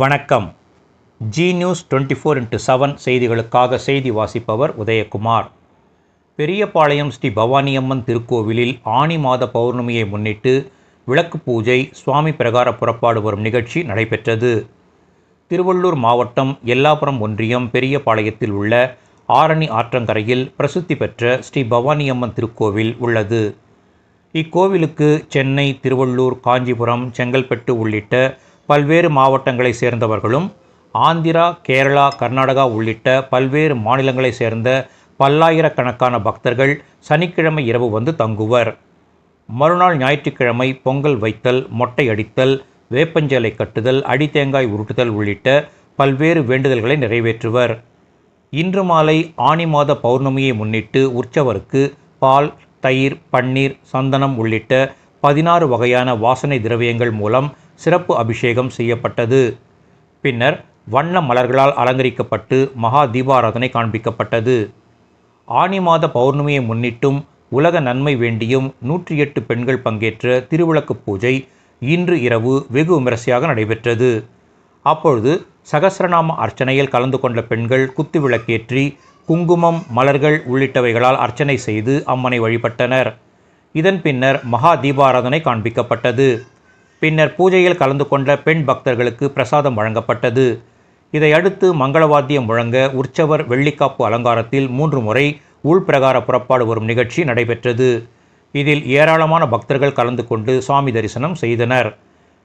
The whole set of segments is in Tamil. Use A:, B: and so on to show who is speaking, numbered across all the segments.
A: வணக்கம். Zee news twenty four into seven செய்திகளுக்காக செய்தி வாசிப்பவர் உதயகுமார். பெரியபாளையம் ஸ்ரீ பவானியம்மன் திருக்கோவிலில் ஆனி மாத பௌர்ணமியை முன்னிட்டு விளக்கு பூஜை சுவாமி பிரகார புறப்பாடு வரும் நிகழ்ச்சி நடைபெற்றது. திருவள்ளூர் மாவட்டம் எல்லாபுரம் ஒன்றியம் பெரியபாளையத்தில் உள்ள ஆரணி ஆற்றங்கரையில் பிரசித்தி பெற்ற ஸ்ரீ பவானியம்மன் திருக்கோவில் உள்ளது. இக்கோவிலுக்கு சென்னை திருவள்ளூர் காஞ்சிபுரம் செங்கல்பட்டு உள்ளிட்ட பல்வேறு மாவட்டங்களைச் சேர்ந்தவர்களும் ஆந்திரா கேரளா கர்நாடகா உள்ளிட்ட பல்வேறு மாநிலங்களைச் சேர்ந்த பல்லாயிரக்கணக்கான பக்தர்கள் சனிக்கிழமை இரவு வந்து தங்குவர். மறுநாள் ஞாயிற்றுக்கிழமை பொங்கல் வைத்தல் மொட்டை அடித்தல் வேப்பஞ்சலை கட்டுதல் அடித்தேங்காய் உருட்டுதல் உள்ளிட்ட பல்வேறு வேண்டுதல்களை நிறைவேற்றுவர். இன்று மாலை ஆனி மாத பௌர்ணமியை முன்னிட்டு உற்சவருக்கு பால் தயிர் பன்னீர் சந்தனம் உள்ளிட்ட பதினாறு வகையான வாசனை திரவியங்கள் மூலம் சிறப்பு அபிஷேகம் செய்யப்பட்டது. பின்னர் வண்ண மலர்களால் அலங்கரிக்கப்பட்டு மகா தீபாராதனை காண்பிக்கப்பட்டது. ஆனி மாத பௌர்ணமியை முன்னிட்டும் உலக நன்மை வேண்டியும் நூற்றி எட்டு பெண்கள் பங்கேற்ற திருவிளக்கு பூஜை இன்று இரவு வெகு விமரிசையாக நடைபெற்றது. அப்பொழுது சகசிரநாம அர்ச்சனையில் கலந்து கொண்ட பெண்கள் குத்து விளக்கேற்றி குங்குமம் மலர்கள் உள்ளிட்டவைகளால் அர்ச்சனை செய்து அம்மனை வழிபட்டனர். இதன் பின்னர் மகா தீபாராதனை காண்பிக்கப்பட்டது. பின்னர் பூஜையில் கலந்து கொண்ட பெண் பக்தர்களுக்கு பிரசாதம் வழங்கப்பட்டது. இதையடுத்து மங்களவாத்தியம் முழங்க உற்சவர் வெள்ளிக்காப்பு அலங்காரத்தில் மூன்று முறை உள்பிரகார புறப்பாடு வரும் நிகழ்ச்சி நடைபெற்றது. இதில் ஏராளமான பக்தர்கள் கலந்து கொண்டு சுவாமி தரிசனம் செய்தனர்.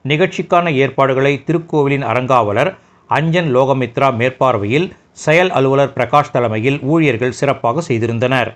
A: நிகழ்ச்சிக்கான ஏற்பாடுகளை திருக்கோவிலின் அறங்காவலர் அஞ்சன் லோகமித்ரா மேற்பார்வையில் செயல் அலுவலர் பிரகாஷ் தலைமையில் ஊழியர்கள் சிறப்பாக செய்திருந்தனர்.